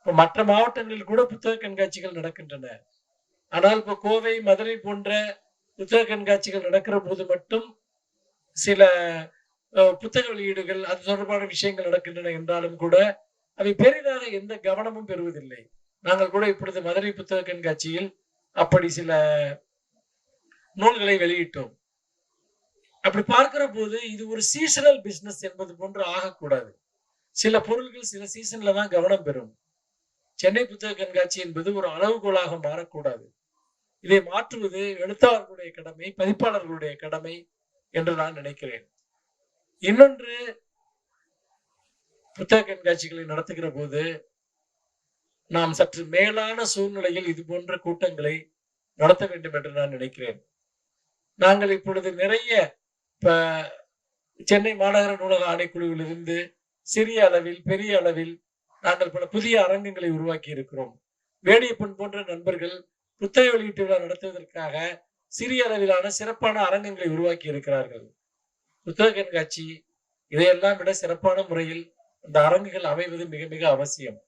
இப்போ மற்ற மாவட்டங்களில் கூட புத்தக கண்காட்சிகள் நடக்கின்றன. ஆனால் இப்போ கோவை மதுரை போன்ற புத்தக கண்காட்சிகள் நடக்கிற போது மட்டும் சில புத்தக வெளியீடுகள் அது தொடர்பான விஷயங்கள் நடக்கின்றன என்றாலும் கூட அவை பெரிதாக எந்த கவனமும் பெறுவதில்லை. நாங்கள் கூட இப்பொழுது மதுரை புத்தக கண்காட்சியில் அப்படி சில நூல்களை வெளியிட்டோம். அப்படி பார்க்கிற போது இது ஒரு சீசனல் பிசினஸ் என்பது போன்று ஆகக்கூடாது. சில பொருள்கள் சில சீசன்ல தான் கவனம் பெறும். சென்னை புத்தக கண்காட்சி என்பது ஒரு அளவுகோலாக மாறக்கூடாது. இதை மாற்றுவது எழுத்தாளர்களுடைய கடமை பதிப்பாளர்களுடைய கடமை என்று நான் நினைக்கிறேன். இன்னொன்று புத்தக கண்காட்சிகளை நடத்துகிற போது நாம் சற்று மேலான சூழ்நிலையில் இது போன்ற கூட்டங்களை நடத்த வேண்டும் என்று நான் நினைக்கிறேன். நாங்கள் இப்பொழுது நிறைய இப்ப சென்னை மாநகர நூலக ஆணைக்குழுவிலிருந்து சிறிய அளவில் பெரிய அளவில் நாங்கள் பல புதிய அரங்கங்களை உருவாக்கி இருக்கிறோம். வேடியப்பன் போன்ற நண்பர்கள் புத்தக வெளியீட்டு விழா நடத்துவதற்காக சிறிய அளவிலான சிறப்பான அரங்கங்களை உருவாக்கி இருக்கிறார்கள். புத்தக கண்காட்சி இதையெல்லாம் விட சிறப்பான முறையில் அந்த அரங்குகள் அமைவது மிக மிக அவசியம்.